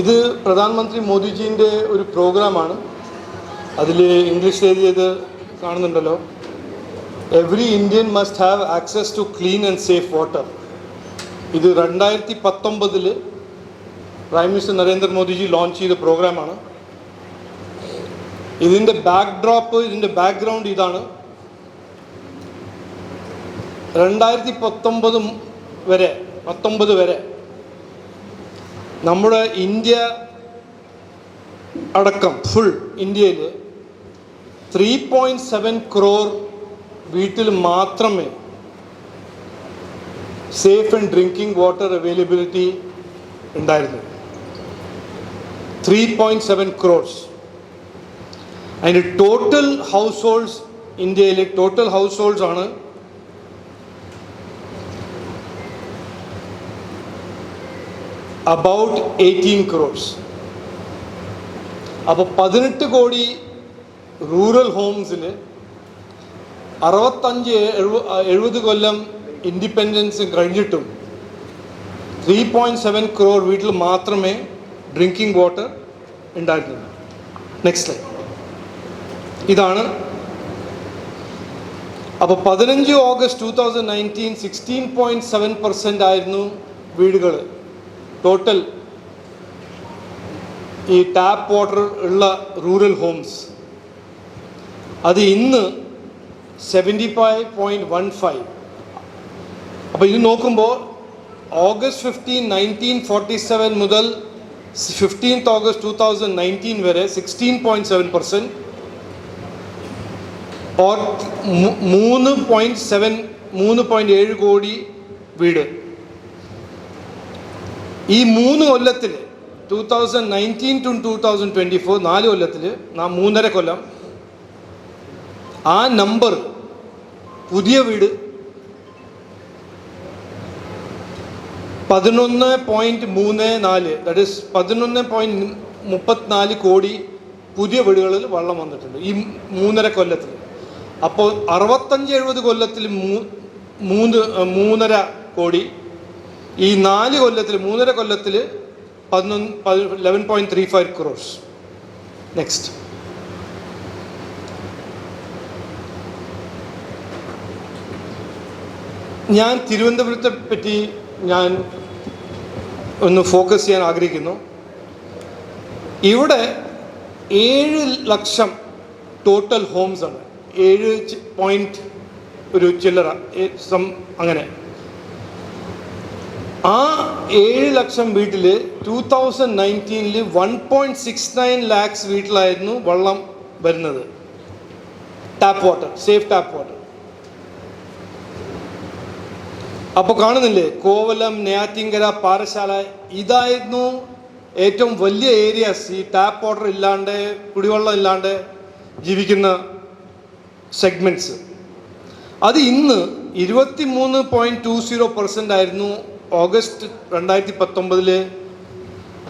ഇത് പ്രധാനമന്ത്രി മോദിജീന്റെ ഒരു പ്രോഗ്രാമാണ്. അതിൽ ഇംഗ്ലീഷിൽ എഴുതിയത് കാണുന്നുണ്ടല്ലോ. Every Indian must have access to clean and safe water ഇത് രണ്ടായിരത്തി പത്തൊമ്പതിൽ പ്രൈം മിനിസ്റ്റർ നരേന്ദ്രമോദിജി ലോഞ്ച് ചെയ്ത പ്രോഗ്രാമാണ്. ഇതിന്റെ ബാക്ക് ഡ്രോപ്പ് ഇതിന്റെ ബാക്ക്ഗ്രൗണ്ട് ഇതാണ്. രണ്ടായിരത്തി പത്തൊമ്പത് വരെ പത്തൊമ്പത് വരെ നമ്മുടെ ഇന്ത്യ അടക്കം ഫുൾ ഇന്ത്യയിൽ ത്രീ പോയിന്റ് സെവൻ ക്രോർ വീട്ടിൽ മാത്രമേ safe and drinking water availability ഉണ്ടായിരുന്നു ത്രീ പോയിന്റ് സെവൻ ക്രോർസ് അതിന്റെ ടോട്ടൽ ഹൗസ് ഹോൾഡ്സ് ഇന്ത്യയിലെ ടോട്ടൽ ഹൗസ് ഹോൾഡ്സ് ആണ് അബൌട്ട് എയ്റ്റീൻ ക്രോഡ്സ് അപ്പോൾ പതിനെട്ട് കോടി റൂറൽ ഹോംസിൽ അറുപത്തഞ്ച് എഴുപ എഴുപത് കൊല്ലം ഇൻഡിപെൻഡൻസ് കഴിഞ്ഞിട്ടും ത്രീ പോയിന്റ് സെവൻ ക്രോർ വീട്ടിൽ മാത്രമേ ഡ്രിങ്കിങ് വാട്ടർ ഉണ്ടായിരുന്നുള്ളൂ. നെക്സ്റ്റ് ലൈൻ ഇതാണ്. അപ്പോൾ പതിനഞ്ച് August two thousand nineteen sixteen point seven percent ആയിരുന്നു വീടുകൾ ടോട്ടൽ ഈ ടാപ്പ് വാട്ടർ ഉള്ള റൂറൽ ഹോംസ് അത് ഇന്ന് seventy five point one five അപ്പോൾ ഇത് നോക്കുമ്പോൾ August fifteen nineteen forty seven മുതൽ fifteenth August two thousand nineteen വരെ sixteen point seven percent or മൂന്ന് പോയിന്റ് സെവൻ മൂന്ന് പോയിന്റ് ഏഴ് കോടി വീട്. ഈ മൂന്ന് കൊല്ലത്തിൽ two thousand nineteen to two thousand twenty four നാല് കൊല്ലത്തിൽ നാം മൂന്നര കൊല്ലം ആ നമ്പർ പുതിയ വീട് പതിനൊന്ന് പോയിന്റ് മൂന്ന് നാല് ദാറ്റ് ഇസ് പതിനൊന്ന് പോയിന്റ് മുപ്പത്തിനാല് കോടി പുതിയ വീടുകളിൽ വെള്ളം വന്നിട്ടുണ്ട് ഈ മൂന്നര കൊല്ലത്തിൽ. അപ്പോൾ അറുപത്തഞ്ച് എഴുപത് കൊല്ലത്തിൽ മൂന്ന് മൂന്നര കോടി ഈ നാല് കൊല്ലത്തിൽ മൂന്നര കൊല്ലത്തിൽ പതിനൊന്ന് eleven point three five crores next ഞാൻ തിരുവനന്തപുരത്തെ പറ്റി ഞാൻ ഒന്ന് ഫോക്കസ് ചെയ്യാൻ ആഗ്രഹിക്കുന്നു. ഇവിടെ ഏഴ് ലക്ഷം ടോട്ടൽ ഹോംസ് ആണ്. ഏഴ് പോയിന്റ് ഒരു ചില്ലറ സം അങ്ങനെ. ആ ഏഴ് ലക്ഷം വീട്ടിൽ two thousand നയന്റീനിൽ one point six nine lakhs വീട്ടിലായിരുന്നു വെള്ളം വരുന്നത്. Tap water safe tap water അപ്പോൾ കാണുന്നില്ലേ? കോവലം നെയ്യാറ്റിങ്കര പാറശാല ഇതായിരുന്നു ഏറ്റവും വലിയ ഏരിയാസ് ഈ ടാപ്പ് വാട്ടർ ഇല്ലാണ്ട് കുടിവെള്ളം ഇല്ലാണ്ട് ജീവിക്കുന്ന സെഗ്മെന്റ്സ് അത് ഇന്ന് ഇരുപത്തി മൂന്ന് പോയിന്റ് ടു സീറോ പെർസെന്റ് ആയിരുന്നു ഓഗസ്റ്റ് രണ്ടായിരത്തി പത്തൊമ്പതിലെ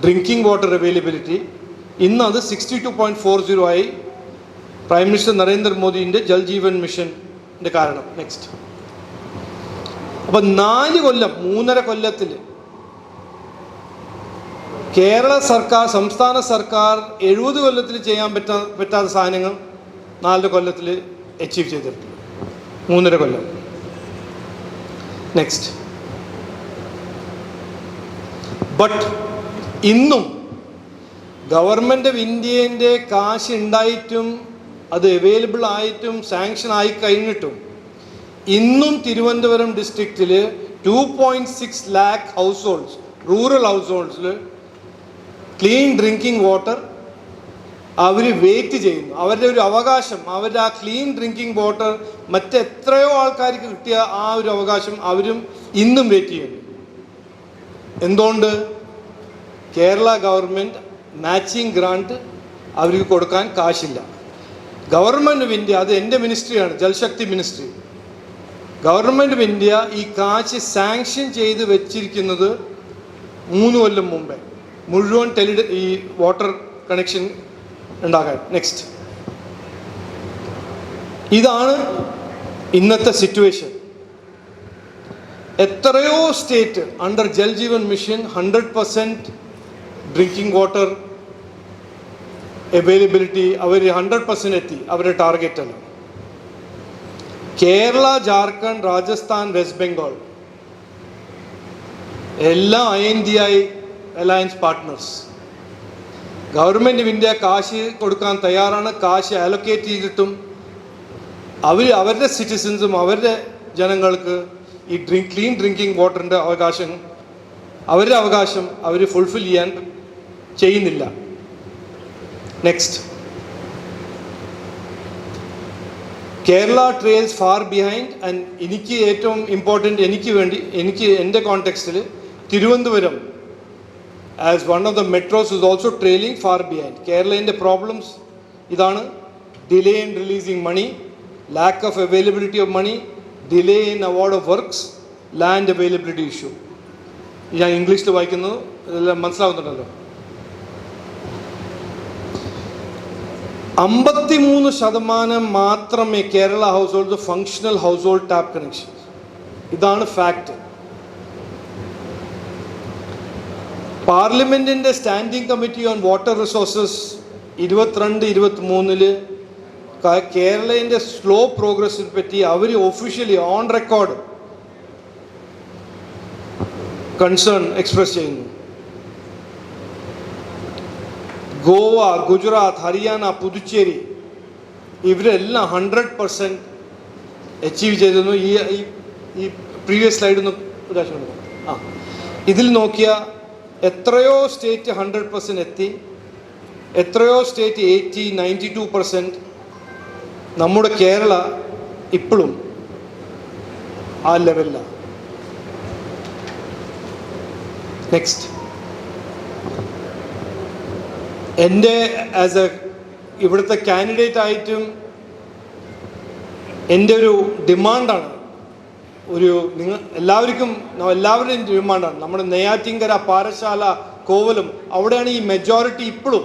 ഡ്രിങ്കിങ് വാട്ടർ അവൈലബിലിറ്റി ഇന്ന് അത് sixty two point four zero ആയി പ്രൈം മിനിസ്റ്റർ നരേന്ദ്രമോദിന്റെ ജൽ ജീവൻ മിഷന്റെ കാരണം. നെക്സ്റ്റ് അപ്പം നാല് കൊല്ലം മൂന്നര കൊല്ലത്തിൽ കേരള സർക്കാർ സംസ്ഥാന സർക്കാർ എഴുപത് കൊല്ലത്തിൽ ചെയ്യാൻ പറ്റാ പറ്റാത്ത സാധനങ്ങൾ നാല് കൊല്ലത്തിൽ അച്ചീവ് ചെയ്തിട്ടുണ്ട്. മൂന്നര കൊല്ലം. നെക്സ്റ്റ് ബട്ട് ഇന്നും ഗവൺമെന്റ് ഓഫ് ഇന്ത്യന്റെ കാശ് ഉണ്ടായിട്ടും അത് അവൈലബിൾ ആയിട്ടും സാങ്ഷൻ ആയി കഴിഞ്ഞിട്ടും ഇന്നും തിരുവനന്തപുരം ഡിസ്ട്രിക്റ്റിൽ two point six lakh households rural house ഹോൾഡ്സിൽ ക്ലീൻ ഡ്രിങ്കിങ് വാട്ടർ അവർ വെയിറ്റ് ചെയ്യുന്നു. അവരുടെ ഒരു അവകാശം അവരുടെ ആ ക്ലീൻ ഡ്രിങ്കിങ് വാട്ടർ മറ്റെത്രയോ ആൾക്കാർക്ക് കിട്ടിയ ആ ഒരു അവകാശം അവരും ഇന്നും വെയിറ്റ് ചെയ്യുന്നു. എന്തുകൊണ്ട് കേരള ഗവൺമെന്റ് മാച്ചിങ് ഗ്രാന്റ് അവർക്ക് കൊടുക്കാൻ കാശില്ല? ഗവൺമെന്റ് ഓഫ് ഇന്ത്യ അത് എന്റെ മിനിസ്ട്രിയാണ് Jal Shakti ministry. Government of India ഈ കാശ് സാങ്ഷൻ ചെയ്ത് വെച്ചിരിക്കുന്നത് മൂന്ന് കൊല്ലം മുമ്പേ. മുഴുവൻ ടെലി ഈ വാട്ടർ കണക്ഷൻ ഉണ്ടാകാൻ നെക്സ്റ്റ് ഇതാണ് ഇന്നത്തെ സിറ്റുവേഷൻ എത്രയോ state under Jal Jeevan mission hundred percent drinking water availability അവർ ഹൺഡ്രഡ് പെർസെന്റ് എത്തി അവരുടെ ടാർഗറ്റ് അല്ല കേരള ജാർഖണ്ഡ് രാജസ്ഥാൻ വെസ്റ്റ് ബംഗാൾ. എല്ലാ I N D I alliance partners government of India കാശ് കൊടുക്കാൻ തയ്യാറാണ് കാശ് അലൊക്കേറ്റ് ചെയ്തിട്ടും അവർ അവരുടെ സിറ്റിസൻസും അവരുടെ ജനങ്ങൾക്ക് ഈ ഡ്രിങ്ക് ക്ലീൻ ഡ്രിങ്കിങ് വാട്ടറിന്റെ അവകാശം അവരുടെ അവകാശം അവർ ഫുൾഫിൽ ചെയ്യാൻ ചെയ്യുന്നില്ല. Next Kerala trails far behind and എനിക്ക് ഏറ്റവും ഇമ്പോർട്ടന്റ് എനിക്ക് വേണ്ടി എനിക്ക് എന്റെ കോണ്ടെക്സ്റ്റിൽ Thiruvananthapuram as one of the metros is also trailing far behind കേരളേന്റെ problems ഇതാണ് delay in releasing money lack of availability of money delay in award of works land availability issue ഞാൻ ഇംഗ്ലീഷിൽ വായിക്കുന്നത് ഇതെല്ലാം മനസ്സിലാവുന്നുണ്ടല്ലോ. അമ്പത്തിമൂന്ന് ശതമാനം മാത്രമേ Kerala household functional household tap connection ഇതാണ് ഫാക്ട് പാർലമെന്റിന്റെ standing committee on water resources ഇരുപത്തിരണ്ട് ഇരുപത്തി മൂന്നിൽ കേരളത്തിന്റെ സ്ലോ പ്രോഗ്രസിനെ പറ്റി അവർ officially on record concern express ചെയ്യുന്നു. ഗോവ ഗുജറാത്ത് ഹരിയാന പുതുച്ചേരി ഇവരെല്ലാം ഹൺഡ്രഡ് പെർസെന്റ് അച്ചീവ് ചെയ്തിരുന്നു. ഈ ഈ പ്രീവിയസ് സ്ലൈഡ് ഒന്ന് ഉദാഹരണം ആ. ഇതിൽ നോക്കിയ എത്രയോ സ്റ്റേറ്റ് ഹൺഡ്രഡ് പെർസെന്റ് എത്തി. എത്രയോ state eighty ninety two percent നമ്മുടെ കേരള ഇപ്പോഴും ആ ലെവലിലാണ് നെക്സ്റ്റ് എന്റെ ആസ് എ ഇവിടുത്തെ കാൻഡിഡേറ്റ് ആയിട്ടും എന്റെ ഒരു ഡിമാൻഡാണ് ഒരു നിങ്ങൾ എല്ലാവർക്കും എല്ലാവരുടെയും ഡിമാൻഡാണ് നമ്മുടെ നെയ്യാറ്റിങ്കര പാറശാല കോവലും അവിടെയാണ് ഈ മെജോറിറ്റി ഇപ്പോഴും.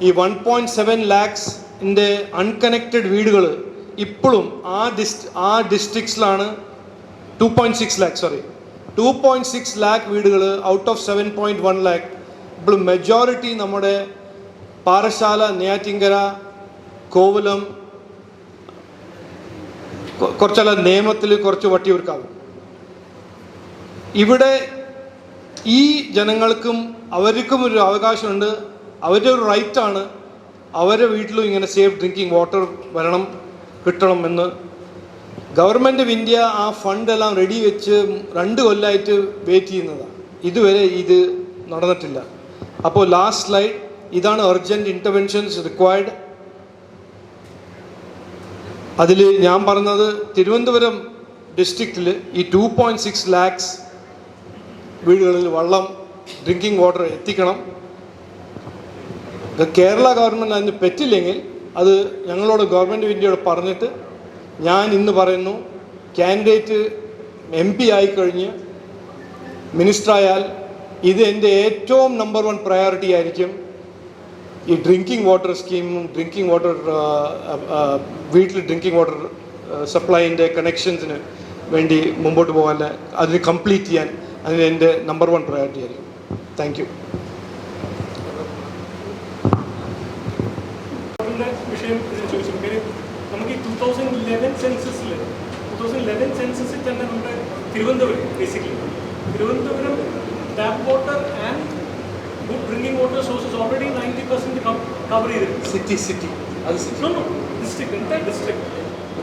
ഈ വൺ പോയിന്റ് സെവൻ ലാക്സിന്റെ അൺകണക്റ്റഡ് വീടുകൾ ഇപ്പോഴും ആ ഡിസ്റ്റ് ആ ഡിസ്ട്രിക്ട്സിലാണ് two point six lakh sorry two point six lakh വീടുകൾ out of seven point one lakh ഇപ്പോൾ മെജോറിറ്റി നമ്മുടെ പാറശാല നെയ്യാറ്റിങ്കര കോവലം കുറച്ചെല്ലാം നിയമത്തിൽ കുറച്ച് വട്ടിയൂർക്കാവും ഇവിടെ ഈ ജനങ്ങൾക്കും അവർക്കും ഒരു അവകാശമുണ്ട്. അവരുടെ ഒരു റൈറ്റാണ് അവരുടെ വീട്ടിലും ഇങ്ങനെ സേഫ് ഡ്രിങ്കിങ് വാട്ടർ വരണം കിട്ടണം എന്ന് ഗവൺമെന്റ് ഓഫ് ഇന്ത്യ ആ ഫണ്ടെല്ലാം റെഡി വെച്ച് രണ്ട് കൊല്ലമായിട്ട് വെയിറ്റ് ചെയ്യുന്നതാണ്. ഇതുവരെ ഇത് നടന്നിട്ടില്ല. അപ്പോൾ ലാസ്റ്റ് സ്ലൈഡ് ഇതാണ് അർജന്റ് ഇന്റർവെൻഷൻസ് റിക്വയർഡ് അതിൽ ഞാൻ പറഞ്ഞത് തിരുവനന്തപുരം ഡിസ്ട്രിക്റ്റിൽ ഈ ടു പോയിന്റ് സിക്സ് ലാക്സ് വീടുകളിൽ വെള്ളം ഡ്രിങ്കിങ് വാട്ടർ എത്തിക്കണം. കേരള ഗവൺമെന്റ് അതിന് പറ്റില്ലെങ്കിൽ അത് ഞങ്ങളോട് ഗവൺമെന്റ് ഓഫ് പറഞ്ഞിട്ട് ഞാൻ ഇന്ന് പറയുന്നു കാൻഡിഡേറ്റ് എം പി ആയിക്കഴിഞ്ഞ് മിനിസ്റ്ററായാൽ ഇത് എന്റെ ഏറ്റവും നമ്പർ വൺ പ്രയോറിറ്റി ആയിരിക്കും. ഈ ഡ്രിങ്കിങ് വാട്ടർ സ്കീമും ഡ്രിങ്കിങ് വാട്ടർ വീട്ടിൽ ഡ്രിങ്കിങ് വാട്ടർ സപ്ലൈന്റെ കണക്ഷൻസിന് വേണ്ടി മുമ്പോട്ട് പോകാൻ അതിന് കംപ്ലീറ്റ് ചെയ്യാൻ അതിന് എന്റെ നമ്പർ വൺ പ്രയോറിറ്റി ആയിരിക്കും. താങ്ക് യു ഉള്ള വിഷയം ഇതിൽ ചോദിച്ചു കാര്യം നമുക്ക് ഈ ടൂ തൗസൻഡ് ഇലവൻ സെൻസസിൽ ടൂ തൗസൻഡ് ഇലവൻ സെൻസസിൽ തന്നെ നമ്മുടെ Thiruvananthapuram basically tap water and good drinking water sources already ninety percent cover ചെയ്തിട്ടുണ്ട്. സിറ്റി സിറ്റി അത് city No, no, district, entire district.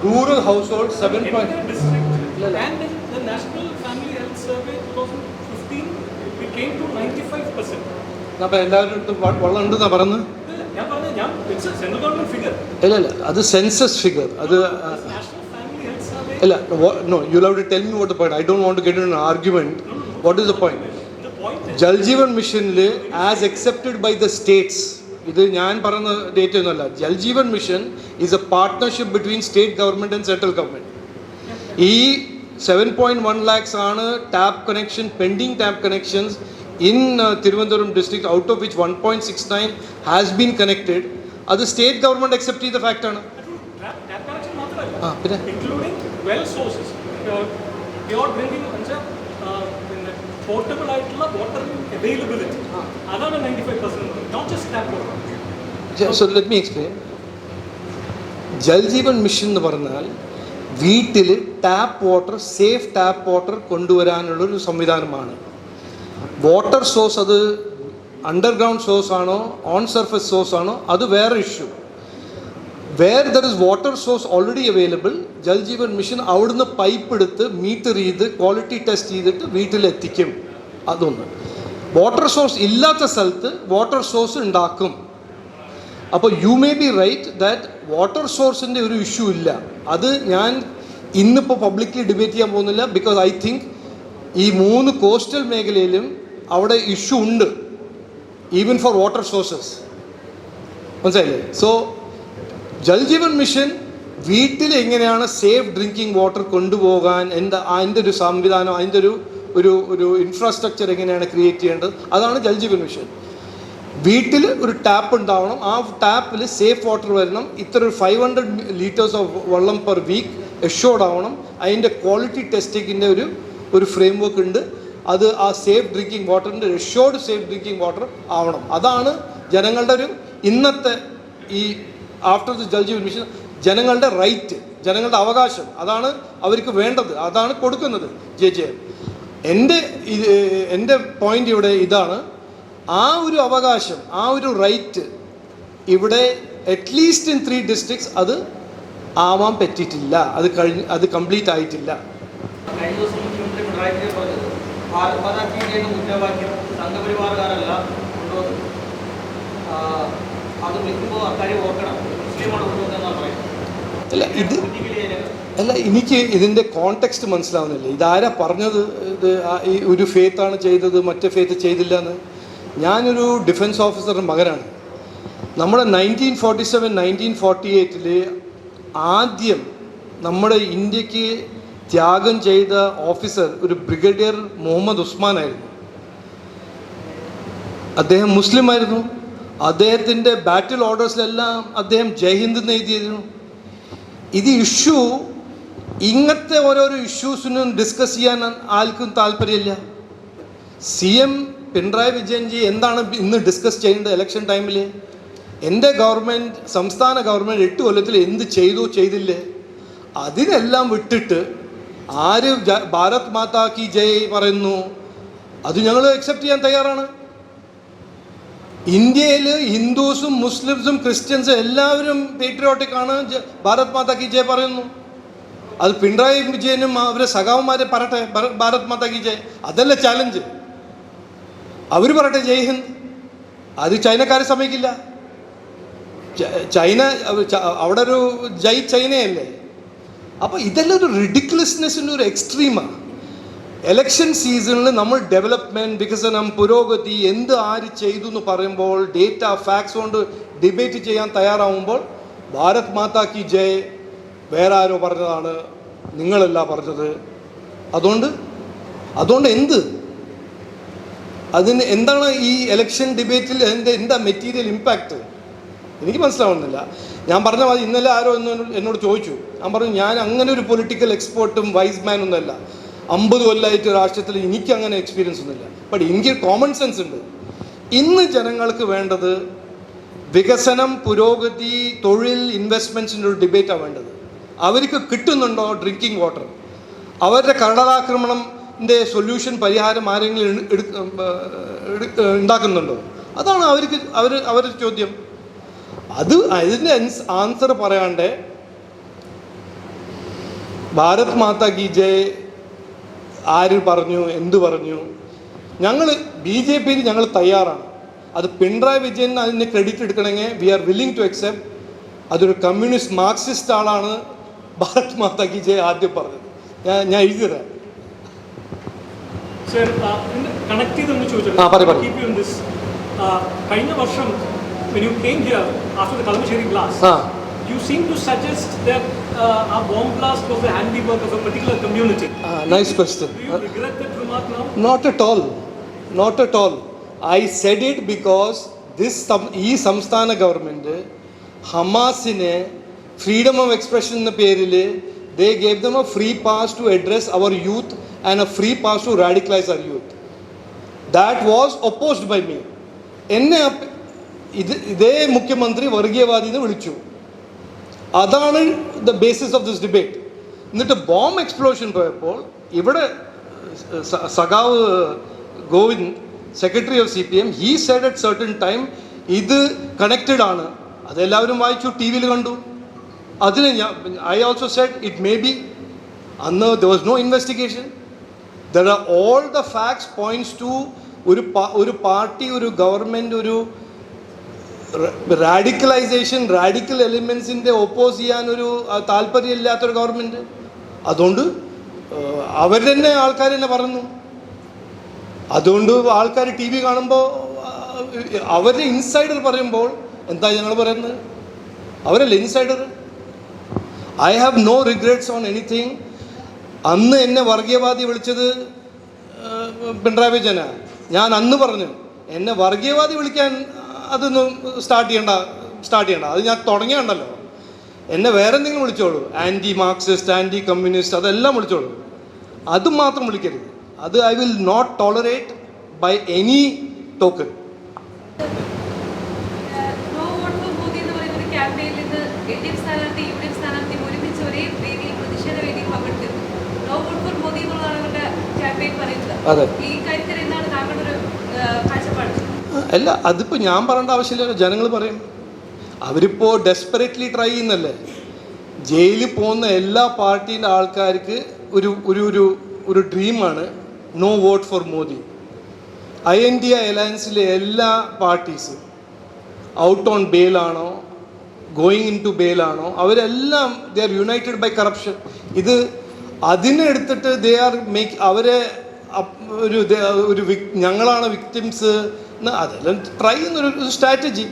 Rural hold seven Entire district. And the National Family Health Survey 2015, we came to 95%. അപ്പം എല്ലാവരുടെ വെള്ളം ഉണ്ടെന്നാണ് പറയുന്നത് ഇല്ല, ഇല്ല അത് സെൻസസ് ഫിഗർ അത് ഇല്ല no you love to tell me what point I don't want get in argument what is the point Jal Jeevan മിഷനിൽ as accepted by the states ഇത് ഞാൻ പറയുന്ന ഡേറ്റ് ഒന്നുമല്ല. Jal Jeevan mission is a partnership between state government and central government ഈ seven point one lakhs ആണ് tap connection pending tap connections in Thiruvananthapuram district out of which one point six nine has been connected അത് state government accept ചെയ്ത fact ആണ്. Tap connection മാത്രമല്ല ആ പിന്നെ including well sources pure drinking വെച്ചാൽ പിന്നെ portable ആയിട്ടുള്ള വാട്ടർ അവൈലബിലിറ്റി അതാണ് ninety five percent not just tap water so let me explain Jal Jeevan mission എന്ന് പറഞ്ഞാൽ വീട്ടിൽ tap water safe tap water കൊണ്ടുവരാനുള്ള ഒരു സംവിധാനമാണ്. വാട്ടർ സോഴ്സ് അത് അണ്ടർഗ്രൗണ്ട് സോഴ്സ് ആണോ ഓൺ സർഫസ് സോഴ്സ് ആണോ അത് വേറെ issue where there is water source already available Jal Jeevan mission അവിടുന്ന് പൈപ്പ് എടുത്ത് മീറ്റർ ചെയ്ത് ക്വാളിറ്റി ടെസ്റ്റ് ചെയ്തിട്ട് വീട്ടിലെത്തിക്കും. അതൊന്ന്. വാട്ടർ സോഴ്സ് ഇല്ലാത്ത സ്ഥലത്ത് വാട്ടർ സോഴ്സ് ഉണ്ടാക്കും. അപ്പോൾ you may be right that water സോഴ്സിന്റെ ഒരു ഇഷ്യൂ ഇല്ല. അത് ഞാൻ ഇന്നിപ്പോൾ പബ്ലിക്കലി ഡിബേറ്റ് ചെയ്യാൻ പോകുന്നില്ല ബിക്കോസ് ഐ തിങ്ക് ഈ മൂന്ന് കോസ്റ്റൽ മേഖലയിലും അവിടെ ഇഷ്യൂ ഉണ്ട്. ഈവൻ ഫോർ വാട്ടർ സോഴ്സസ് മനസ്സിലായില്ലേ? സോ ജൽജീവൻ മിഷൻ വീട്ടിൽ എങ്ങനെയാണ് സേഫ് ഡ്രിങ്കിങ് വാട്ടർ കൊണ്ടുപോകാൻ എന്താ അതിന്റെ ഒരു സംവിധാനം അതിന്റെ ഒരു ഒരു ഒരു ഇൻഫ്രാസ്ട്രക്ചർ എങ്ങനെയാണ് ക്രിയേറ്റ് ചെയ്യേണ്ടത്? അതാണ് ജൽജീവൻ മിഷൻ. വീട്ടിൽ ഒരു ടാപ്പ് ഉണ്ടാവണം. ആ ടാപ്പിൽ സേഫ് വാട്ടർ വരണം. ഇത്ര ഒരു ഫൈവ് ഹൺഡ്രഡ് ലീറ്റേഴ്സ് ഓഫ് വെള്ളം പെർ വീക്ക് എഷോർഡ് ആവണം. അതിന്റെ ക്വാളിറ്റി ടെസ്റ്റിങ്ങിന്റെ ഒരു ഒരു ഫ്രെയിം വർക്ക് ഉണ്ട്. അത് ആ safe drinking വാട്ടറിന്റെ എഷോർഡ് safe drinking water ആവണം. അതാണ് ജനങ്ങളുടെ ഒരു ഇന്നത്തെ ഈ ആഫ്റ്റർ ദി ജൽജീവൻ മിഷൻ ജനങ്ങളുടെ റൈറ്റ് ജനങ്ങളുടെ അവകാശം അതാണ് അവർക്ക് വേണ്ടത് അതാണ് കൊടുക്കുന്നത് ജെ ജെ. എന്റെ എന്റെ പോയിന്റ് ഇവിടെ ഇതാണ് ആ ഒരു അവകാശം ആ ഒരു റൈറ്റ് ഇവിടെ അറ്റ്ലീസ്റ്റ് ഇൻ ത്രീ ഡിസ്ട്രിക്ട്സ് അത് ആവാൻ പറ്റിയിട്ടില്ല അത് കഴിഞ്ഞ് അത് കംപ്ലീറ്റ് ആയിട്ടില്ല. കഴിഞ്ഞ ദിവസം അത് വിൽക്കുമ്പോൾ അക്കാര്യം ഓർക്കണം. അല്ല ഇത് അല്ല എനിക്ക് ഇതിന്റെ കോണ്ടെക്സ്റ്റ് മനസ്സിലാവുന്നില്ല. ഇതാരാ പറഞ്ഞത്? ഇത് ഈ ഒരു ഫേത്താണ് ചെയ്തത് മറ്റേ ഫേത്ത് ചെയ്തില്ല എന്ന് ഞാനൊരു ഡിഫൻസ് ഓഫീസറുടെ മകനാണ്. നമ്മുടെ nineteen forty seven nineteen forty എയ്റ്റിൽ ആദ്യം നമ്മുടെ ഇന്ത്യയ്ക്ക് ത്യാഗം ചെയ്ത ഓഫീസർ ഒരു ബ്രിഗേഡിയർ മുഹമ്മദ് ഉസ്മാനായിരുന്നു. അദ്ദേഹം മുസ്ലിം ആയിരുന്നു. അദ്ദേഹത്തിന്റെ ബാറ്റിൽ ഓർഡേഴ്സിലെല്ലാം അദ്ദേഹം ജയ്ഹിന്ദ് എഴുതിയിരുന്നു. ഇത് ഇഷ്യൂ ഇങ്ങനത്തെ ഓരോരോ ഇഷ്യൂസിനും ഡിസ്കസ് ചെയ്യാൻ ആർക്കും താല്പര്യമില്ല. സി എം പിണറായി വിജയൻജി എന്താണ് ഇന്ന് ഡിസ്കസ് ചെയ്യേണ്ടത് ഇലക്ഷൻ ടൈമിൽ എന്റെ ഗവൺമെന്റ് സംസ്ഥാന ഗവൺമെന്റ് എട്ട് കൊല്ലത്തിൽ എന്ത് ചെയ്തു ചെയ്തില്ലേ. അതിനെല്ലാം വിട്ടിട്ട് ആര് ഭാരത് മാതാ കി ജയ് പറയുന്നു. അത് ഞങ്ങൾ അക്സെപ്റ്റ് ചെയ്യാൻ തയ്യാറാണ്. ഇന്ത്യയിൽ ഹിന്ദുസും മുസ്ലിംസും ക്രിസ്ത്യൻസും എല്ലാവരും പേട്രിയോട്ടിക് ആണ്. ഭാരത് മാതാ കി ജയ് പറയുന്നു. അത് പിണറായി വിജയനും അവരെ സഖാവുമാരെ പറയട്ടെ ഭര- ഭാരത് മാതാ കി ജയ്. അതല്ല ചാലഞ്ച് അവർ പറട്ടെ ജയ് ഹിന്ദ്. അത് ചൈനക്കാരെ സമ്മതിക്കില്ല. ചൈന അവ- അവിടെ ഒരു ജയ് ചൈനയല്ലേ? അപ്പോൾ ഇതെല്ലാം ഒരു റിഡിക്കുലസ്നെസ്സിന്റെ ഒരു എക്സ്ട്രീമാണ് എലക്ഷൻ സീസണിൽ നമ്മൾ ഡെവലപ്മെന്റ് വികസനം പുരോഗതി എന്ത് ആര് ചെയ്തു എന്ന് പറയുമ്പോൾ ഡേറ്റ ഫാക്സ് കൊണ്ട് ഡിബേറ്റ് ചെയ്യാൻ തയ്യാറാവുമ്പോൾ ഭാരത് മാതാ കി ജയ് വേറെ ആരോ പറഞ്ഞതാണ് നിങ്ങളല്ല പറഞ്ഞത്. അതുകൊണ്ട് അതുകൊണ്ട് എന്ത്? അതിന് എന്താണ് ഈ എലക്ഷൻ ഡിബേറ്റിൽ എന്റെ എന്താ മെറ്റീരിയൽ ഇമ്പാക്റ്റ് എനിക്ക് മനസ്സിലാവുന്നില്ല. ഞാൻ പറഞ്ഞ ഇന്നലെ ആരോ എന്നോട് ചോദിച്ചു. ഞാൻ പറഞ്ഞു ഞാൻ അങ്ങനെ ഒരു പൊളിറ്റിക്കൽ എക്സ്പേർട്ടും വൈസ് മാൻ ഒന്നുമല്ല. അമ്പത് കൊല്ലമായിട്ട് രാഷ്ട്രീയത്തിൽ എനിക്ക് അങ്ങനെ എക്സ്പീരിയൻസ് ഒന്നുമില്ല. ബട്ട് എനിക്ക് കോമൺ സെൻസ് ഉണ്ട്. ഇന്ന് ജനങ്ങൾക്ക് വേണ്ടത് വികസനം പുരോഗതി തൊഴിൽ ഇൻവെസ്റ്റ്മെന്റ്സിന്റെ ഒരു ഡിബേറ്റാണ് വേണ്ടത്. അവർക്ക് കിട്ടുന്നുണ്ടോ ഡ്രിങ്കിങ് വാട്ടർ അവരുടെ കടലാക്രമണത്തിന്റെ സൊല്യൂഷൻ പരിഹാരം ആരെങ്കിലും ഉണ്ടാക്കുന്നുണ്ടോ? അതാണ് അവർക്ക് അവർ അവരുടെ ചോദ്യം. അത് അതിന്റെ ആൻസർ പറയാണ്ട് ഭാരത് മാതാ കി ജയ് ആര് പറഞ്ഞു എന്ത് പറഞ്ഞു? ഞങ്ങൾ ബി ജെ പിയിൽ ഞങ്ങൾ തയ്യാറാണ്. അത് പിണറായി വിജയൻ അതിന് ക്രെഡിറ്റ് എടുക്കണമെങ്കിൽ we are willing to accept അതൊരു കമ്മ്യൂണിസ്റ്റ് മാർക്സിസ്റ്റ് ആളാണ് ഭാരത് മാതാ കി ജയ ആദ്യം പറഞ്ഞത്. ഞാൻ ഞാൻ എഴുതി തരാം സർ കണക്ട് ചെയ്തൊന്ന് ദിസ് കഴിഞ്ഞ വർഷം when you came here after the blast, you seem to suggest that uh, our bomb blast was the handiwork of a particular community. Nice question Do you regret that remark now? Not at all not at all I said it because this ഈ സംസ്ഥാന government ഹമാസിനെ freedom of expression എന്ന പേരിൽ they gave them a free pass to address our youth and a free pass to radicalise our youth that was opposed by me എന്നെ ഇത് ഇതേ മുഖ്യമന്ത്രി വർഗീയവാദി എന്ന് വിളിച്ചു. അതാണ് the basis of this debate എന്നിട്ട് ബോംബ് എക്സ്പ്ലോഷൻ പോയപ്പോൾ ഇവിടെ സഖാവ് Govind secretary of C P M he said at certain time ഇത് കണക്റ്റഡ് ആണ്. അതെല്ലാവരും വായിച്ചു ടി വിയിൽ കണ്ടു. അതിന് ഞാൻ I also said it may be അന്ന് there was no investigation there are all the facts points to ഒരു ഒരു പാർട്ടി ഒരു ഗവൺമെന്റ് ഒരു റാഡിക്കലൈസേഷൻ റാഡിക്കൽ എലിമെൻസിന്റെ ഒപ്പോസ് ചെയ്യാനൊരു താല്പര്യമില്ലാത്തൊരു ഗവൺമെന്റ് അതുകൊണ്ട് അവർ തന്നെ ആൾക്കാർ തന്നെ പറഞ്ഞു അതുകൊണ്ട് ആൾക്കാർ ടി വി കാണുമ്പോൾ അവരുടെ ഇൻസൈഡർ പറയുമ്പോൾ എന്താ ഞങ്ങൾ പറയുന്നത്? അവരല്ലേ insider I have no regrets on anything അന്ന് എന്നെ വർഗീയവാദി വിളിച്ചത് പിണറായി വിജയനാണ് ഞാൻ അന്ന് പറഞ്ഞു എന്നെ വർഗീയവാദി വിളിക്കാൻ അതൊന്നും സ്റ്റാർട്ട് ചെയ്യണ്ട സ്റ്റാർട്ട് ചെയ്യണ്ട. അത് ഞാൻ തുടങ്ങിയുണ്ടല്ലോ. എന്നെ വേറെ എന്തെങ്കിലും വിളിച്ചോളൂ. ആന്റി മാർക്സിസ്റ്റ് ആന്റി കമ്മ്യൂണിസ്റ്റ് അതെല്ലാം വിളിച്ചോളൂ. അത് മാത്രം വിളിക്കരുത്. അത് I will not tolerate by any token അതെ. ഈ കാര്യത്തിൽ എന്താണ് താങ്കളുടെ ഒരു ഏഹ്, കാഴ്ചപ്പാട് അല്ല അതിപ്പോൾ ഞാൻ പറയേണ്ട ആവശ്യമില്ലല്ലോ. ജനങ്ങൾ പറയും. അവരിപ്പോൾ ഡെസ്പെറേറ്റ്ലി ട്രൈ ചെയ്യുന്നല്ലേ? ജയിലിൽ പോകുന്ന എല്ലാ പാർട്ടീന്റെ ആൾക്കാർക്ക് ഒരു ഒരു ഒരു ഒരു ഡ്രീമാണ് no vote for Modi. I N D അലയൻസിലെ എല്ലാ പാർട്ടീസും ഔട്ട് ഓൺ ബെയിലാണോ ഗോയിങ് ഇൻ ടു ബെയിലാണോ അവരെല്ലാം they are united by corruption ഇത് അതിനെടുത്തിട്ട് ദേ ആർ മേക്ക് അവരെ ഒരു ഒരു ഞങ്ങളാണ് വിക്ടിംസ് അതെല്ലാം ട്രൈ ചെയ്യുന്നൊരു strategy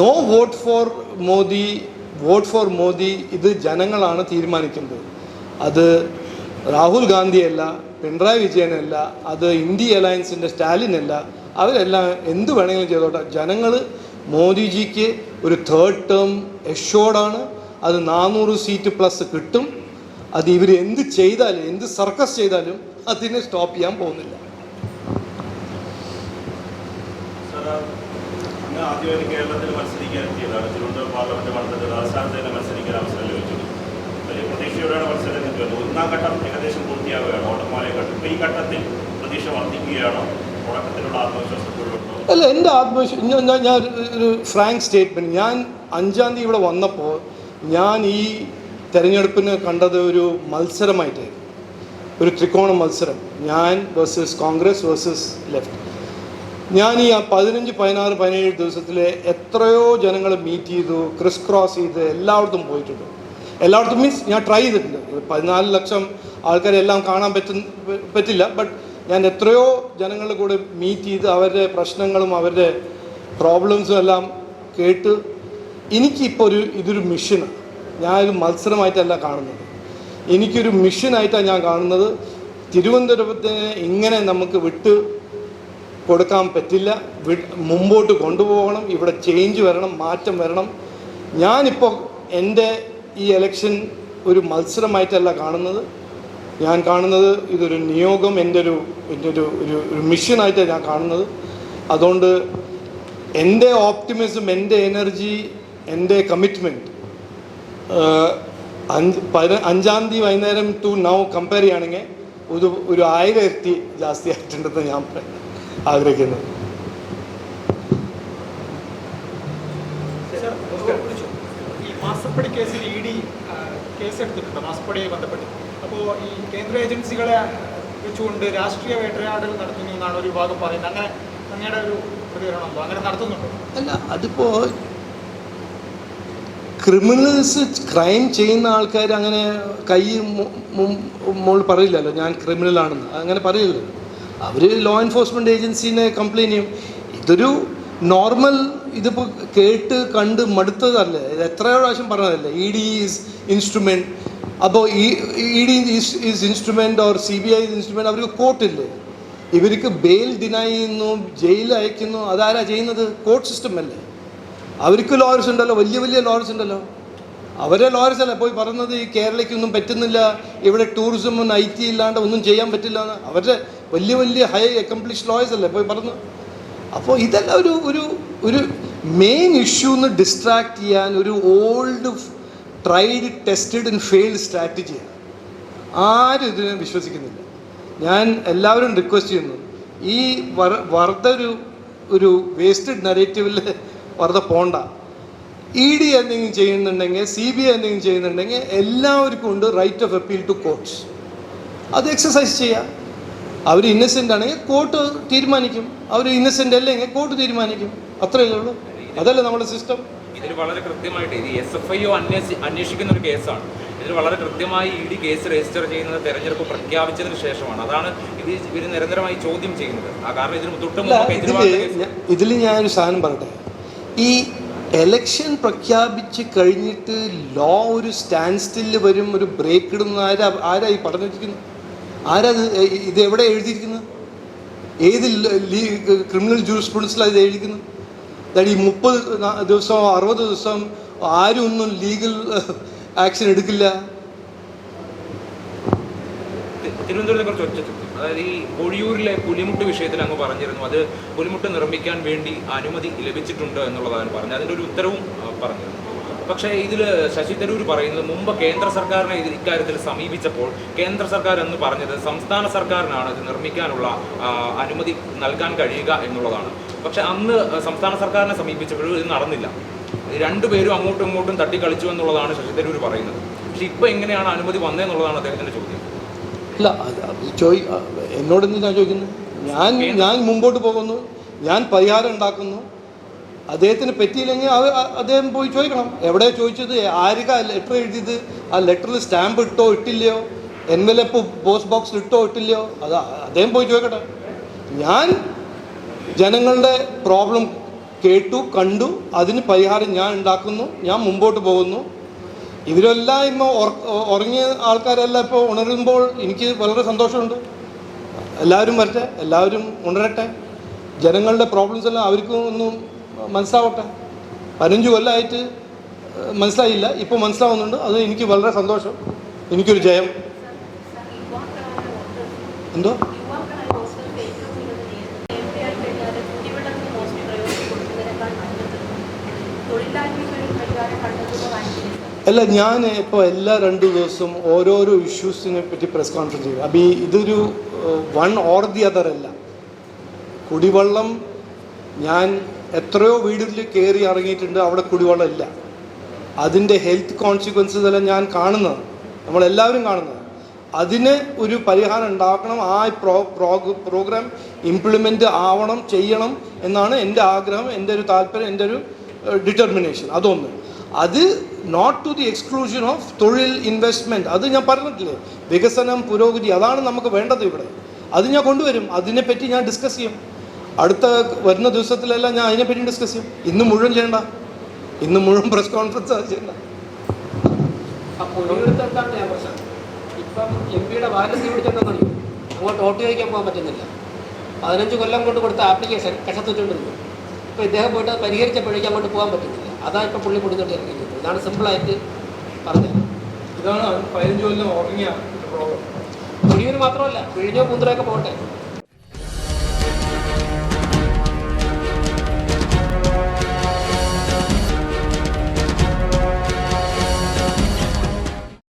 no vote for Modi vote for Modi ഇത് ജനങ്ങളാണ് തീരുമാനിക്കുന്നത്. അത് രാഹുൽ ഗാന്ധിയല്ല പിണറായി വിജയനല്ല അത് ഇന്ത്യ അലയൻസിന്റെ സ്റ്റാലിനല്ല അവരെല്ലാം എന്ത് വേണമെങ്കിലും ചെയ്തോട്ടെ. ജനങ്ങൾ മോദിജിക്ക് ഒരു തേർഡ് ടേം എഷോർഡാണ് അത് നാനൂറ് സീറ്റ് പ്ലസ് കിട്ടും. അത് ഇവർ എന്ത് ചെയ്താലും എന്ത് സർക്കസ് ചെയ്താലും അതിനെ സ്റ്റോപ്പ് ചെയ്യാൻ പോകുന്നില്ല. കേരളത്തിൽ മത്സരിക്കാൻ വലിയ ഒന്നാം ഘട്ടം ഏകദേശം ഈ ഘട്ടത്തിൽ അല്ല എന്റെ ആത്മവിശ്വാസം ഞാൻ ഞാൻ- ഒരു ഫ്രാങ്ക് സ്റ്റേറ്റ്മെന്റ് ഞാൻ അഞ്ചാം തീയതി ഇവിടെ വന്നപ്പോൾ ഞാൻ ഈ തെരഞ്ഞെടുപ്പിന് കണ്ടത് ഒരു മത്സരമായിട്ടായിരുന്നു. ഒരു ത്രികോണ മത്സരം. ഞാൻ വേഴ്സസ് കോൺഗ്രസ് വേഴ്സസ് ലെഫ്റ്റ് ഞാൻ ഈ പതിനഞ്ച് പതിനാറ് പതിനേഴ് ദിവസത്തിൽ എത്രയോ ജനങ്ങൾ മീറ്റ് ചെയ്തു ക്രിസ് ക്രോസ് ചെയ്ത് എല്ലായിടത്തും പോയിട്ടുണ്ട്. എല്ലായിടത്തും മീൻസ് ഞാൻ ട്രൈ ചെയ്തിട്ടുണ്ട്. പതിനാല് ലക്ഷം ആൾക്കാരെ എല്ലാം കാണാൻ പറ്റുന്ന പറ്റില്ല ബട്ട് ഞാൻ എത്രയോ ജനങ്ങളുടെ കൂടെ മീറ്റ് ചെയ്ത് അവരുടെ പ്രശ്നങ്ങളും അവരുടെ പ്രോബ്ലംസും എല്ലാം കേട്ട് എനിക്കിപ്പോൾ ഒരു ഇതൊരു മിഷനാണ് ഞാനൊരു മത്സരമായിട്ടല്ല കാണുന്നത്. എനിക്കൊരു മിഷനായിട്ടാണ് ഞാൻ കാണുന്നത്. തിരുവനന്തപുരത്തിനെ ഇങ്ങനെ നമുക്ക് വിട്ട് കൊടുക്കാൻ പറ്റില്ല. മുമ്പോട്ട് കൊണ്ടുപോകണം. ഇവിടെ ചേഞ്ച് വരണം മാറ്റം വരണം. ഞാനിപ്പോൾ എന്റെ ഈ എലക്ഷൻ ഒരു മത്സരമായിട്ടല്ല കാണുന്നത്. ഞാൻ കാണുന്നത് ഇതൊരു നിയോഗം എന്റെ ഒരു എന്റെ ഒരു ഒരു മിഷനായിട്ടാണ് ഞാൻ കാണുന്നത്. അതുകൊണ്ട് എന്റെ ഓപ്റ്റിമിസം എന്റെ എനർജി എന്റെ കമ്മിറ്റ്മെന്റ് അഞ്ച് പതിന അഞ്ചാം തീയതി വൈകുന്നേരം ടു നൗ കമ്പയർ ചെയ്യുകയാണെങ്കിൽ ഒരു ഒരു ആയിരം ഇരട്ടി ജാസ്തി ആയിട്ടുണ്ടെന്ന് ഞാൻ ആഗ്രഹിക്കുന്നു ഈ മാസപ്പടി കേസിൽ ഇ ഡി കേസെടുത്തിട്ടുണ്ട് മാസപ്പടിയുമായി ബന്ധപ്പെട്ട്. അപ്പോൾ ഈ കേന്ദ്ര ഏജൻസികളെ വെച്ചുകൊണ്ട് രാഷ്ട്രീയ വേട്ടയാടൽ നടത്തുന്നു എന്നാണ് ഒരു വിഭാഗം പറയുന്നത്. അങ്ങനെ അങ്ങയുടെ ഒരു പ്രതികരണമുണ്ടോ അങ്ങനെ നടത്തുന്നുണ്ടോ? അല്ല അതിപ്പോ ക്രിമിനൽസ് ക്രൈം ചെയ്യുന്ന ആൾക്കാർ അങ്ങനെ കൈ മോൾ പറയില്ലല്ലോ ഞാൻ ക്രിമിനൽ ആണെന്ന് അങ്ങനെ പറയില്ലല്ലോ അവർ ലോ എൻഫോഴ്സ്മെന്റ് ഏജൻസിനെ കംപ്ലയിന്റ് ചെയ്യും. ഇതൊരു നോർമൽ ഇതിപ്പോൾ കേട്ട് കണ്ട് മടുത്തതല്ലേ? ഇത് എത്രയോ പ്രാവശ്യം പറഞ്ഞതല്ലേ? ഇ ഡി ഈസ് ഇൻസ്ട്രുമെന്റ് അപ്പോൾ ഈ E D is instrument or C B I instrument അവർക്ക് കോർട്ടില്ലേ ഇവർക്ക് ബെയിൽ ഡിനൈ ചെയ്യുന്നു ജയിലിൽ അയക്കുന്നു. അതാരാ ചെയ്യുന്നത്? കോർട്ട് സിസ്റ്റം അല്ലേ? അവർക്ക് ലോയേഴ്സ് ഉണ്ടല്ലോ? വലിയ വലിയ ലോയേഴ്സ് ഉണ്ടല്ലോ? അവരെ ലോയർസ് അല്ലേ പോയി പറയുന്നത് ഈ കേരളയ്ക്കൊന്നും പറ്റുന്നില്ല ഇവിടെ ടൂറിസമും ഐ ടി ഇല്ലാണ്ട് ഒന്നും ചെയ്യാൻ പറ്റില്ല എന്ന്. അവരുടെ വലിയ വലിയ ഹൈ അക്കംപ്ലിഷ് ലോയേഴ്സ് അല്ലേ പോയി പറഞ്ഞു അപ്പോൾ ഇതല്ല ഒരു ഒരു ഒരു മെയിൻ ഇഷ്യൂന്ന് ഡിസ്ട്രാക്ട് ചെയ്യാൻ ഒരു old tried tested and failed സ്ട്രാറ്റജിയാണ് ആരും ഇതിനെ വിശ്വസിക്കുന്നില്ല. ഞാൻ എല്ലാവരും റിക്വസ്റ്റ് ചെയ്യുന്നു ഈ വർ വർദ്ധ ഒരു ഒരു വേസ്റ്റഡ് നരേറ്റീവിൽ വർദ്ധ പോണ്ട. ഇ ഡി എന്തെങ്കിലും ചെയ്യുന്നുണ്ടെങ്കിൽ സി ബി ഐ എന്തെങ്കിലും ചെയ്യുന്നുണ്ടെങ്കിൽ എല്ലാവർക്കും ഉണ്ട് right of appeal to courts അത് എക്സസൈസ് ചെയ്യാം. അവർ ഇന്നസെന്റ് ആണെങ്കിൽ കോർട്ട് തീരുമാനിക്കും. അവർ ഇന്നസെന്റ് അല്ലെങ്കിൽ കോർട്ട് തീരുമാനിക്കും. അത്രയല്ലേ ഉള്ളൂ. അതല്ലേ നമ്മുടെ സിസ്റ്റം ഇതിൽ വളരെ കൃത്യമായിട്ട് ഇത് എസ് എഫ് ഐ ഒ അന്വേഷിക്കുന്ന ഒരു കേസാണ്. ഇതിൽ വളരെ കൃത്യമായി ഇ ഡി കേസ് രജിസ്റ്റർ ചെയ്യുന്നത് തെരഞ്ഞെടുപ്പ് പ്രഖ്യാപിച്ചതിന് ശേഷമാണ്. അതാണ് ഇത് ഇവർ നിരന്തരമായി ചോദ്യം ചെയ്യുന്നത്. ആ കാരണം ഇതിന് തൊട്ട് ഇതിൽ ഇതിൽ ഞാനൊരു സാധനം പറയട്ടെ ഈ എലക്ഷൻ പ്രഖ്യാപിച്ച് കഴിഞ്ഞിട്ട് ലോ ഒരു സ്റ്റാൻഡ് സ്റ്റില്ല് വരും ഒരു ബ്രേക്ക് ഇടുന്ന ആരാ ആരാ ഈ പറഞ്ഞിരിക്കുന്നത്? ആരാ ഇത് എവിടെ എഴുതിയിരിക്കുന്നത്? ഏത് ക്രിമിനൽ ജൂറിസ്പ്രുഡൻസിലാണ് ഇത് എഴുതിയിരിക്കുന്നത്? അതായത് ഈ മുപ്പത് ദിവസം അറുപത് ദിവസം ആരും ഒന്നും ലീഗൽ ആക്ഷൻ എടുക്കില്ല. തിരുവനന്തപുരത്തെ കുറച്ച് ഒറ്റ അതായത് ഈ ഒഴിയൂരിലെ പുലിമുട്ട് വിഷയത്തിൽ അങ്ങ് പറഞ്ഞിരുന്നു. അത് പുലിമുട്ട് നിർമ്മിക്കാൻ വേണ്ടി അനുമതി ലഭിച്ചിട്ടുണ്ട് എന്നുള്ളതാണ് പറഞ്ഞത്. അതിന്റെ ഒരു ഉത്തരവും പറഞ്ഞിരുന്നു. പക്ഷേ ഇതിൽ ശശി തരൂർ പറയുന്നത് മുമ്പ് കേന്ദ്ര സർക്കാരിനെ ഇത് ഇക്കാര്യത്തിൽ സമീപിച്ചപ്പോൾ കേന്ദ്ര സർക്കാർ എന്ന് പറഞ്ഞത് സംസ്ഥാന സർക്കാരിനാണ് ഇത് നിർമ്മിക്കാനുള്ള അനുമതി നൽകാൻ കഴിയുക എന്നുള്ളതാണ്. പക്ഷെ അന്ന് സംസ്ഥാന സർക്കാരിനെ സമീപിച്ചപ്പോഴും ഇത് നടന്നില്ല. രണ്ടുപേരും അങ്ങോട്ടും ഇങ്ങോട്ടും തട്ടിക്കളിച്ചു എന്നുള്ളതാണ് ശശി തരൂർ പറയുന്നത്. പക്ഷെ ഇപ്പോൾ എങ്ങനെയാണ് അനുമതി വന്നതെന്നുള്ളതാണ് അദ്ദേഹത്തിന്റെ ചോദ്യം. അല്ല ചോയ് എന്നോട് എന്തിനാണ് ചോദിക്കുന്നത് ഞാൻ ഞാൻ മുമ്പോട്ട് പോകുന്നു. ഞാൻ പരിഹാരം ഉണ്ടാക്കുന്നു. അദ്ദേഹത്തിന് പറ്റിയില്ലെങ്കിൽ അത് അദ്ദേഹം പോയി ചോദിക്കണം. എവിടെ ചോദിച്ചത്? ആരുക ലെറ്റർ എഴുതിയത്? ആ ലെറ്ററിൽ സ്റ്റാമ്പ് ഇട്ടോ ഇട്ടില്ലയോ? എൻവലപ്പ് പോസ്റ്റ് ബോക്സിൽ ഇട്ടോ ഇട്ടില്ലയോ? അത് അദ്ദേഹം പോയി ചോദിക്കട്ടെ. ഞാൻ ജനങ്ങളുടെ പ്രോബ്ലം കേട്ടു കണ്ടു. അതിന് പരിഹാരം ഞാൻ ഉണ്ടാക്കുന്നു. ഞാൻ മുമ്പോട്ട് പോകുന്നു. ഇവരെല്ലാം ഇന്ന് ഉറങ്ങിയ ആൾക്കാരെല്ലാം ഇപ്പോൾ ഉണരുമ്പോൾ എനിക്ക് വളരെ സന്തോഷമുണ്ട്. എല്ലാവരും വരട്ടെ എല്ലാവരും ഉണരട്ടെ. ജനങ്ങളുടെ പ്രോബ്ലംസ് എല്ലാം അവർക്കും ഒന്നും മനസ്സിലാവട്ടെ. പതിനഞ്ച് കൊല്ലമായിട്ട് മനസ്സിലായില്ല ഇപ്പോൾ മനസ്സിലാവുന്നുണ്ട്. അത് എനിക്ക് വളരെ സന്തോഷം. എനിക്കൊരു ജയം. എന്തോ? യുവാക്കളായ അല്ല ഞാൻ ഇപ്പോൾ എല്ലാ രണ്ട് ദിവസവും ഓരോരോ ഇഷ്യൂസിനെ പറ്റി പ്രസ് കോൺഫറൻസ് ചെയ്യും അപ്പം ഈ ഇതൊരു വൺ ഓർ ദി അതർ അല്ല. കുടിവെള്ളം ഞാൻ എത്രയോ വീടുകളിൽ കയറി ഇറങ്ങിയിട്ടുണ്ട് അവിടെ കുടിവെള്ളം ഇല്ല. അതിന്റെ ഹെൽത്ത് കോൺസിക്വൻസസ് എല്ലാം ഞാൻ കാണുന്നത്. നമ്മളെല്ലാവരും കാണുന്നത്. അതിന് ഒരു പരിഹാരം ഉണ്ടാക്കണം ആ പ്രോ പ്രോഗ്രാം ഇംപ്ലിമെന്റ് ആവണം ചെയ്യണം എന്നാണ് എന്റെ ആഗ്രഹം എന്റെ ഒരു താല്പര്യം എന്റെ ഒരു ഡിറ്റർമിനേഷൻ അതൊന്ന്. അത് not to the exclusion of തൊഴിൽ ഇൻവെസ്റ്റ്മെന്റ് അത് ഞാൻ പറഞ്ഞിട്ടില്ലേ? വികസനം പുരോഗതി അതാണ് നമുക്ക് വേണ്ടത് ഇവിടെ. അത് ഞാൻ കൊണ്ടുവരും. അതിനെപ്പറ്റി ഞാൻ ഡിസ്കസ് ചെയ്യും. അടുത്ത വരുന്ന ദിവസത്തിലെല്ലാം ഞാൻ അതിനെപ്പറ്റി ഡിസ്കസ് ചെയ്യും. ഇന്ന് മുഴുവൻ ചെയ്യണ്ട. ഇന്ന് മുഴുവൻ പ്രസ് കോൺഫറൻസ് അത് ചെയ്യണ്ട. അങ്ങോട്ട് വോട്ട് ചോദിക്കാൻ പോകാൻ പറ്റുന്നില്ല. പതിനഞ്ച് കൊല്ലം കൊണ്ട് കൊടുത്ത ആപ്ലിക്കേഷൻ കഷത്തുകൊണ്ടിരുന്നു ഇപ്പോൾ ഇദ്ദേഹം പോയിട്ട് പരിഹരിച്ചപ്പോഴേക്കും അങ്ങോട്ട് പോകാൻ പറ്റുന്നില്ല. അതാ ഇപ്പോൾ പുള്ളി ഇറങ്ങിയത് ഇതാണ് സിമ്പിളായിട്ട് പറഞ്ഞത്. ഇതാണ് പതിനഞ്ച് കൊല്ലം ഉറങ്ങിയ പ്രോബ്ലം മാത്രമല്ല പിഴിഞ്ഞോ പൂന്തറയൊക്കെ പോകട്ടെ.